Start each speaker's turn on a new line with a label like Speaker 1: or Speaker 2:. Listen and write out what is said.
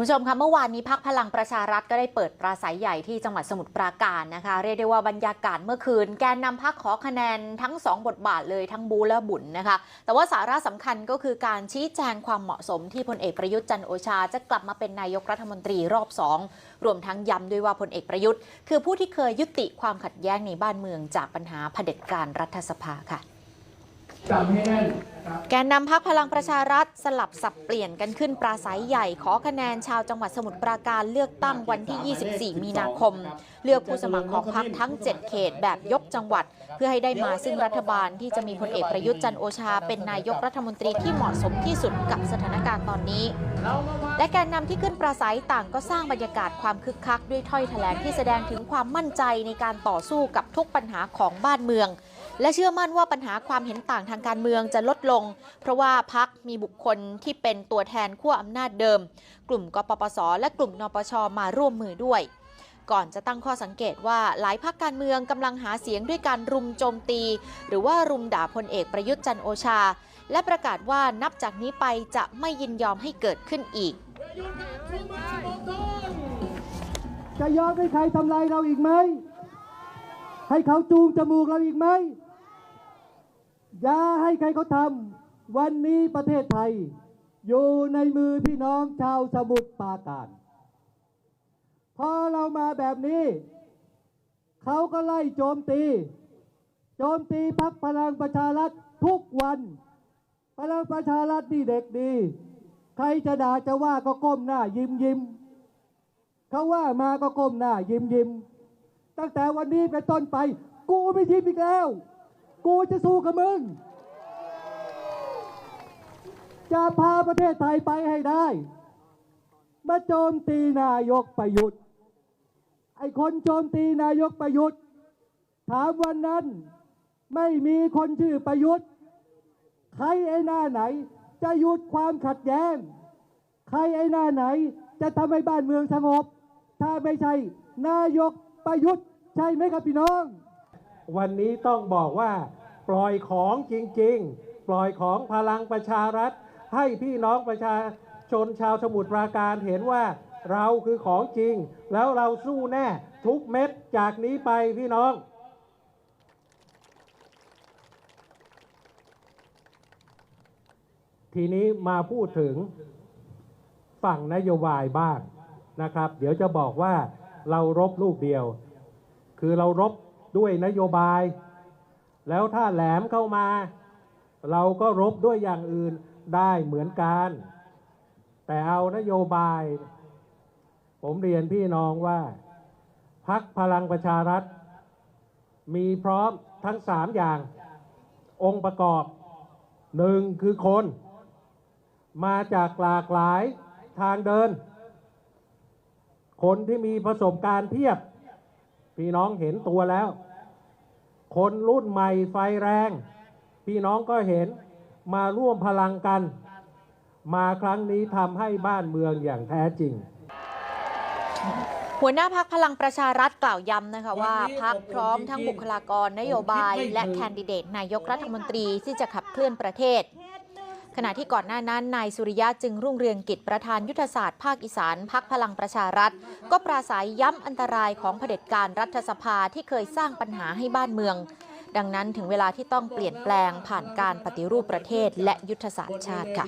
Speaker 1: คุณผู้ชมคะเมื่อวานนี้พักพลังประชารัฐก็ได้เปิดปราศัยใหญ่ที่จังหวัดสมุทรปราการนะคะ เรียกได้ว่าบรรยากาศเมื่อคืน แกนนำพักขอคะแนนทั้ง 2 บทบาทเลยทั้งบูและบุญนะคะ แต่ว่าสาระสำคัญก็คือการชี้แจงความเหมาะสมที่พลเอกประยุทธ์จันโอชา จะกลับมาเป็นนายกรัฐมนตรีรอบ 2 รวมทั้งย้ำด้วยว่าพลเอกประยุทธ์ คือผู้ที่เคยยุติความขัดแย้งในบ้านเมืองจากปัญหาเผด็จการรัฐสภาค่ะ
Speaker 2: จำให้แน่น
Speaker 1: แกนนำพักพลังประชารัฐสลับสับเปลี่ยนกันขึ้นปราศัยใหญ่ขอคะแนนชาวจังหวัดสมุทรปราการเลือกตั้งวันที่ 24 มีนาคม เลือกผู้สมัครของพักทั้ง 7 เขตแบบยกจังหวัด เพื่อให้ได้มาซึ่งรัฐบาลที่จะมีพลเอกประยุทธ์จันโอชา เป็นนายกรัฐมนตรีที่เหมาะสมที่สุดกับสถานการณ์ตอนนี้ และแกนนำที่ขึ้นปราศัยต่างก็สร้างบรรยากาศความคึกคักด้วยถ้อยแถลงที่แสดงถึงความมั่นใจในการต่อสู้กับทุกปัญหาของบ้านเมือง และเชื่อมั่นว่าปัญหาความเห็นต่างทางการเมืองจะลดลง เพราะว่าพักมีบุคคลที่เป็นตัวแทนขั้วอำนาจเดิม กลุ่มกปปส และกลุ่มนปชมาร่วมมือด้วย ก่อนจะตั้งข้อสังเกตว่าหลายพักการเมืองกำลังหาเสียงด้วยการรุมโจมตี หรือว่ารุมด่าพลเอกประยุทธ์จันโอชา และประกาศว่านับจากนี้ไปจะไม่ยินยอมให้เกิดขึ้นอีก
Speaker 3: จะยอมให้ใครทำลายเราอีกไหม ให้เขาจูงจมูกเราอีกไหม อย่าให้ใครเขาทำวันนี้ประเทศไทย อยู่ในมือพี่น้องชาวสมุทรปราการ พอเรามาแบบนี้ เขาก็ไล่โจมตี โจมตีพักพลังประชารัฐทุกวัน พลังประชารัฐนี่เด็กดี ใครจะด่าจะว่าก็ก้มหน้ายิ้มยิ้มเขาว่ามาก็ก้มหน้ายิ้มยิ้มตั้งแต่วันนี้เป็นต้นไป กูไม่ยิ้มอีกแล้ว กูจะสู้กับมึง จะพาประเทศไทยไปให้ได้ มาโจมตีนายกประยุทธ์ ไอ้คนโจมตีนายกประยุทธ์ ถามวันนั้นไม่มีคนชื่อประยุทธ์ ใครไอ้หน้าไหน จะหยุดความขัดแย้ง ใครไอ้หน้าไหนจะทำให้บ้านเมืองสงบ ถ้าไม่ใช่นายกประยุทธ์ ใช่ไหมครับพี่น้อง
Speaker 4: วันนี้ต้องบอกว่า ปล่อยของจริง ๆ ปล่อยของพลังประชารัฐ ให้พี่น้องประชาชนชาวสมุทรปราการเห็นว่าเราคือของจริง แล้วเราสู้แน่ทุกเม็ดจากนี้ไปพี่น้องทีนี้มาพูดถึงฝั่งนโยบายบ้างนะครับ เดี๋ยวจะบอกว่าเรารบลูกเดียว คือเรารบด้วยนโยบาย แล้วถ้าแหลมเข้ามา เราก็รบด้วยอย่างอื่นได้เหมือนกัน แต่เอานโยบาย ผมเรียนพี่น้องว่า พักพลังประชารัฐ มีพร้อมทั้งสามอย่าง องค์ประกอบหนึ่งคือคน มาจากหลากหลายทางเดิน คนที่มีประสบการณ์เพียบ พี่น้องเห็นตัวแล้ว คนรุ่นใหม่ไฟแรง พี่น้องก็เห็นมาร่วมพลังกัน มาครั้งนี้ทำให้บ้านเมืองอย่างแท้จริง
Speaker 1: หัวหน้าพักพลังประชารัฐกล่าวย้ำนะคะว่าพักพร้อมทั้งบุคลากรนโยบาย และแคนดิเดตนายกรัฐมนตรีที่จะขับเคลื่อนประเทศข ณะที่ก่อนหน้านั้นนายสุริยะจึงรุ่งเรืองกิจประธานยุทธศาสตร์ภาคอีสานพักพลังประชารัฐ ก็ปราศัยย้ำอันตรายของเผด็จการรัฐสภาที่เคยสร้างปัญหาให้บ้านเมือง ดังนั้นถึงเวลาที่ต้องเปลี่ยนแปลงผ่านการปฏิรูปประเทศและยุทธศาสตร์ชาติค่ะ